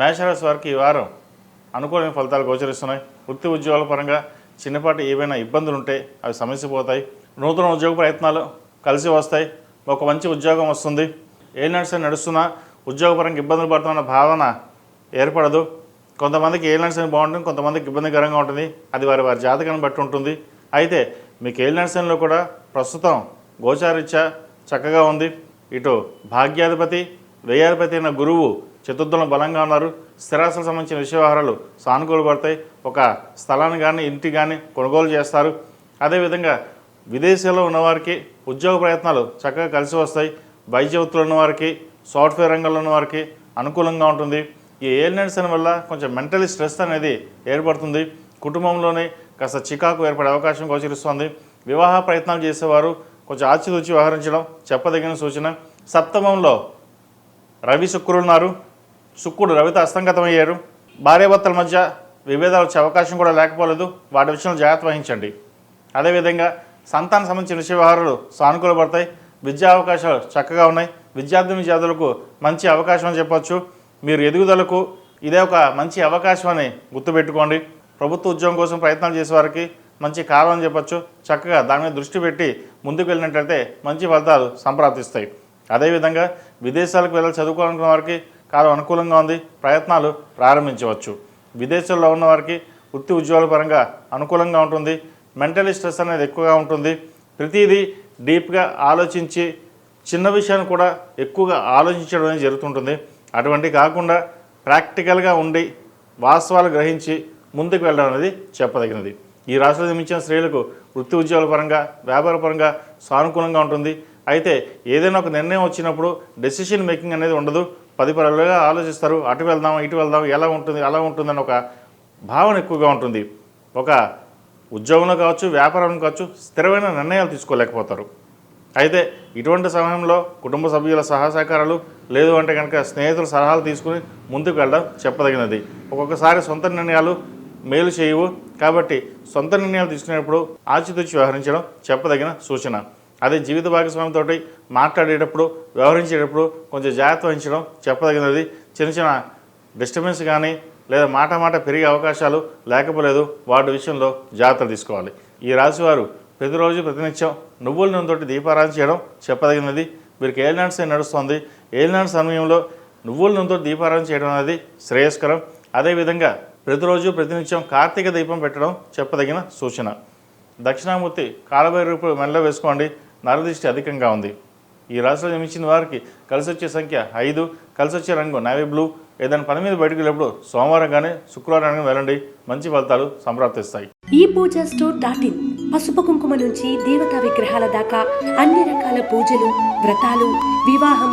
మేషరాశి వారికి ఈ వారం అనుకూలమైన ఫలితాలు గోచరిస్తున్నాయి. వృత్తి ఉద్యోగాల పరంగా చిన్నపాటి ఏవైనా ఇబ్బందులు ఉంటే అవి సమస్య పోతాయి నూతన ఉద్యోగ ప్రయత్నాలు కలిసి వస్తాయి. ఒక మంచి ఉద్యోగం వస్తుంది. ఏ నడిసే నడుస్తున్నా ఉద్యోగపరంగా ఇబ్బందులు పడుతున్న భావన ఏర్పడదు. కొంతమందికి ఏ నడిసిన బాగుంటుంది కొంతమందికి ఇబ్బందికరంగా ఉంటుంది. అది వారి వారి జాతకాన్ని బట్టి ఉంటుంది. అయితే మీకు ఏ నడిచంలో కూడా ప్రస్తుతం గోచారీత్యా చక్కగా ఉంది. ఇటు భాగ్యాధిపతి వ్యయాధిపతి అయిన గురువు చతుర్థంలో బలంగా ఉన్నారు. స్థిరాస్తులకు సంబంధించిన విషయ వ్యవహారాలు సానుకూల పడతాయి ఒక స్థలాన్ని కానీ ఇంటి కానీ కొనుగోలు చేస్తారు. అదేవిధంగా విదేశాల్లో ఉన్నవారికి ఉద్యోగ ప్రయత్నాలు చక్కగా కలిసి వస్తాయి. వైద్య వృత్తులు ఉన్నవారికి సాఫ్ట్వేర్ రంగంలో ఉన్నవారికి అనుకూలంగా ఉంటుంది. ఈ ఏలినెట్స్ వల్ల కొంచెం మెంటలీ స్ట్రెస్ అనేది ఏర్పడుతుంది. కుటుంబంలోనే కాస్త చికాకు ఏర్పడే అవకాశం గోచరిస్తుంది. వివాహ ప్రయత్నాలు చేసేవారు కొంచెం ఆచితూచి వ్యవహరించడం చెప్పదగిన సూచన. సప్తమంలో రవి శుక్రులున్నారు శుక్కుడు రవిత రవితో అస్తంగతమయ్యారు భార్యాభర్తల మధ్య విభేదాలు వచ్చే అవకాశం కూడా లేకపోలేదు. వాటి విషయంలో జాగ్రత్త వహించండి. అదేవిధంగా సంతాన సంబంధించిన విషయ వ్యవహారాలు సానుకూలపడతాయి విద్యా అవకాశాలు చక్కగా ఉన్నాయి. విద్యార్థి విద్యార్థులకు మంచి అవకాశం అని చెప్పొచ్చు. మీరు ఎదుగుదలకు ఇదే ఒక మంచి అవకాశం అని గుర్తుపెట్టుకోండి. ప్రభుత్వ ఉద్యోగం కోసం ప్రయత్నాలు చేసే వారికి మంచి కాలం అని చెప్పొచ్చు. చక్కగా దాని మీద దృష్టి పెట్టి ముందుకు వెళ్ళినట్లయితే మంచి ఫలితాలు సంప్రాప్తిస్తాయి. అదేవిధంగా విదేశాలకు వెళ్ళి చదువుకోవాలనుకున్న వారికి కాలం అనుకూలంగా ఉంది. ప్రయత్నాలు ప్రారంభించవచ్చు. విదేశాల్లో ఉన్న వారికి వృత్తి ఉద్యోగాల పరంగా అనుకూలంగా ఉంటుంది. మెంటలీ స్ట్రెస్ అనేది ఎక్కువగా ఉంటుంది. ప్రతిదీ డీప్గా ఆలోచించి చిన్న విషయాన్ని కూడా ఎక్కువగా ఆలోచించడం అనేది జరుగుతుంటుంది. అటువంటి కాకుండా ప్రాక్టికల్గా ఉండి వాస్తవాలు గ్రహించి ముందుకు వెళ్ళడం అనేది చెప్పదగినది. ఈ రాష్ట్రంలో జన్మించిన స్త్రీలకు వృత్తి ఉద్యోగాల పరంగా వ్యాపార పరంగా సానుకూలంగా ఉంటుంది. అయితే ఏదైనా ఒక నిర్ణయం వచ్చినప్పుడు డెసిషన్ మేకింగ్ అనేది ఉండదు. పది పరులుగా ఆలోచిస్తారు. అటు వెళ్దాం ఇటు వెళ్దాం ఎలా ఉంటుంది అలా ఉంటుందని ఒక భావన ఎక్కువగా ఉంటుంది. ఒక ఉద్యోగంలో కావచ్చు వ్యాపారంలో కావచ్చు స్థిరమైన నిర్ణయాలు తీసుకోలేకపోతారు. అయితే ఇటువంటి సమయంలో కుటుంబ సభ్యుల సహా సహకారాలు లేదు అంటే కనుక స్నేహితుల సలహాలు తీసుకుని ముందుకు వెళ్ళడం చెప్పదగినది. ఒక్కొక్కసారి సొంత నిర్ణయాలు మేలు చేయవు. కాబట్టి సొంత నిర్ణయాలు తీసుకునేటప్పుడు ఆచితూచి వ్యవహరించడం చెప్పదగిన సూచన. అదే జీవిత భాగస్వామితో మాట్లాడేటప్పుడు వ్యవహరించేటప్పుడు కొంచెం జాగ్రత్త వహించడం చెప్పదగినది. చిన్న చిన్న డిస్టర్బెన్స్ కానీ లేదా మాట మాట పెరిగే అవకాశాలు లేకపోలేదు వాటి విషయంలో జాగ్రత్త తీసుకోవాలి. ఈ రాశివారు ప్రతిరోజు ప్రతినిత్యం నువ్వుల నూనెతోటి దీపారాధన చేయడం చెప్పదగినది. వీరికి ఏలినాడ్స్ నడుస్తుంది. ఏలినాడు సమయంలో నువ్వుల నూనెతో దీపారాధన చేయడం అనేది శ్రేయస్కరం. అదేవిధంగా ప్రతిరోజు ప్రతినిత్యం కార్తీక దీపం పెట్టడం చెప్పదగిన సూచన. దక్షిణామూర్తి కాలభైర రూపాయలు మెల్ల వేసుకోండి. నరదృష్టి అధికంగా ఉంది. ఈ రాశిలో జన్మించిన వారికి కలిసి వచ్చే సంఖ్య ఐదు కలిసి వచ్చే రంగు నావీ బ్లూ. ఏదైనా పని మీద బయటకు వెళ్ళినప్పుడు సోమవారం కానీ శుక్రవారం కానీ వెళ్ళండి. మంచి ఫలితాలు సంప్రాప్తిస్తాయి. ఈ పూజ స్టోర్ డాట్ ఇన్. పసుపు కుంకుమ నుంచి దేవతా విగ్రహాల దాకా అన్ని రకాల పూజలు వ్రతాలు వివాహం